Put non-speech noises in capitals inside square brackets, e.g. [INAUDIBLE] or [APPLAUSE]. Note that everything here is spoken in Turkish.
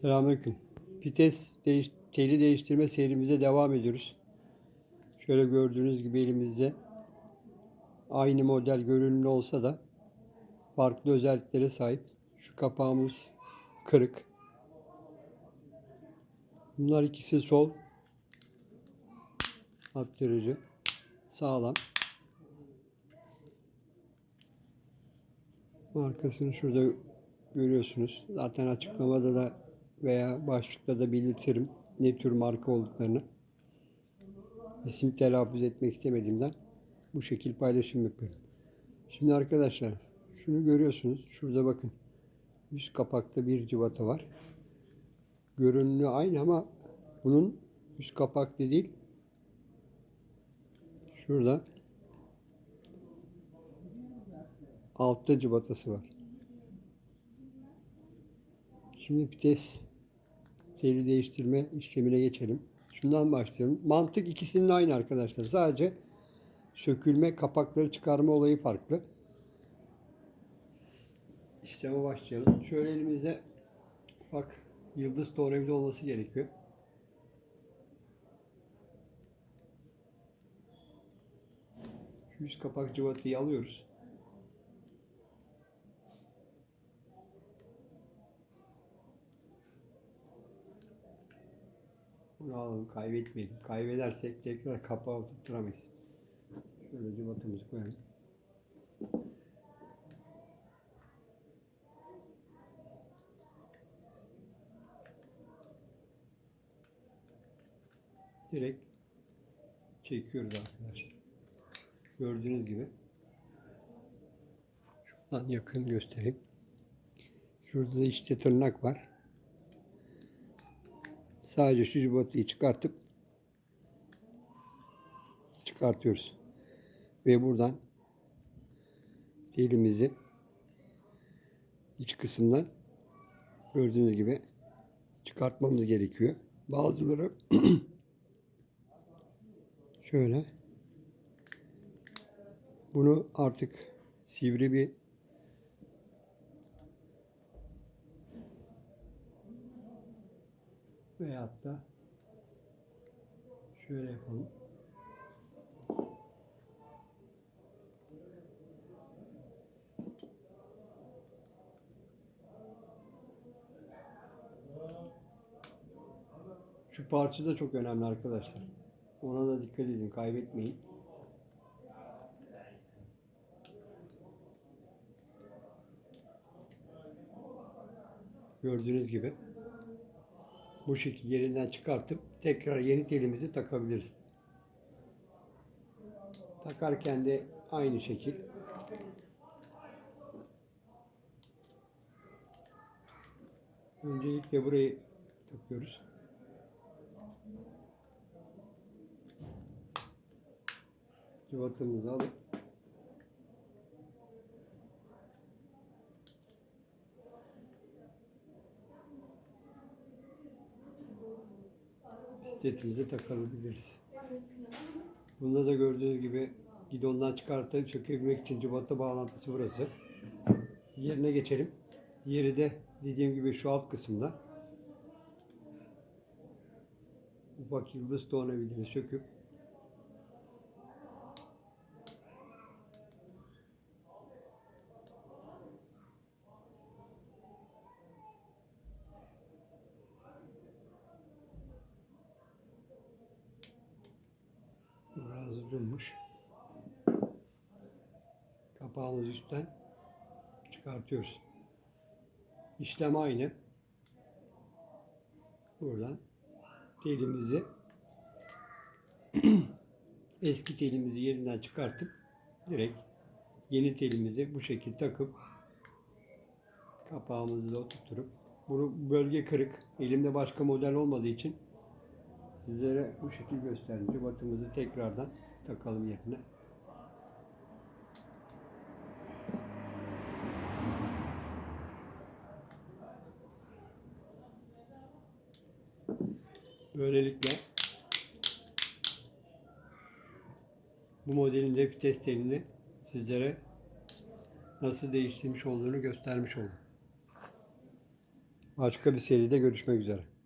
Selamünaleyküm. Vites değiş, teli değiştirme serimize devam ediyoruz. Şöyle gördüğünüz gibi elimizde aynı model görünümlü olsa da farklı özelliklere sahip. Şu kapağımız kırık. Bunlar ikisi sol. Aktarıcı. Sağlam. Markasını şurada görüyorsunuz. Zaten açıklamada da veya başlıkta da belirtirim ne tür marka olduklarını. İsim telaffuz etmek istemediğimden bu şekil paylaşım yapıyorum. Şimdi arkadaşlar şunu görüyorsunuz. Şurada bakın. Üst kapakta bir cıvata var. Görünümü aynı ama bunun üst kapakta değil. Şurada altta cıvatası var. Şimdi vites teli değiştirme işlemine geçelim. Şundan başlayalım. Mantık ikisinin aynı arkadaşlar. Sadece sökülme, kapakları çıkarma olayı farklı. İşleme başlayalım. Şöyle elimizde bak yıldız tornavida olması gerekiyor. Üst kapak cıvatayı alıyoruz. Bunu alalım, kaybetmeyelim. Kaybedersek tekrar kapağı tutturamayız. Şöyle cıvatamızı koyalım. Direkt çekiyoruz arkadaşlar. Gördüğünüz gibi. Şuradan yakın göstereyim. Şurada da işte tırnak var. Sadece şu cıvatayı çıkartıp çıkartıyoruz. Ve buradan elimizi iç kısımdan gördüğünüz gibi çıkartmamız gerekiyor. Bazıları [CLEARS THROAT] şöyle bunu artık sivri bir veyahut da şöyle yapalım. Şu parça da çok önemli arkadaşlar. Ona da dikkat edin, kaybetmeyin. Gördüğünüz gibi bu şekilde yerinden çıkartıp tekrar yeni telimizi takabiliriz. Takarken de aynı şekil. Öncelikle burayı takıyoruz. Cıvatamızı alıp bisikletimize takabiliriz. Bunda da gördüğünüz gibi gidondan çıkartıp sökebilmek için cıvata bağlantısı burası. Yerine geçelim. Diğeri de dediğim gibi şu alt kısımda. Ufak yıldız tornavidini söküp Biraz uzunmuş. Kapağımız üstten çıkartıyoruz. İşlem aynı. Buradan telimizi [CLEARS THROAT] eski telimizi yerinden çıkartıp direkt yeni telimizi bu şekilde takıp kapağımızı da oturtup bunu bölge kırık. Elimde başka model olmadığı için Sizlere bu şekil gösterdim. Cıvatımızı tekrardan takalım yerine. Böylelikle bu modelin de vites telini sizlere nasıl değiştirmiş olduğunu göstermiş oldum. Başka bir seride görüşmek üzere.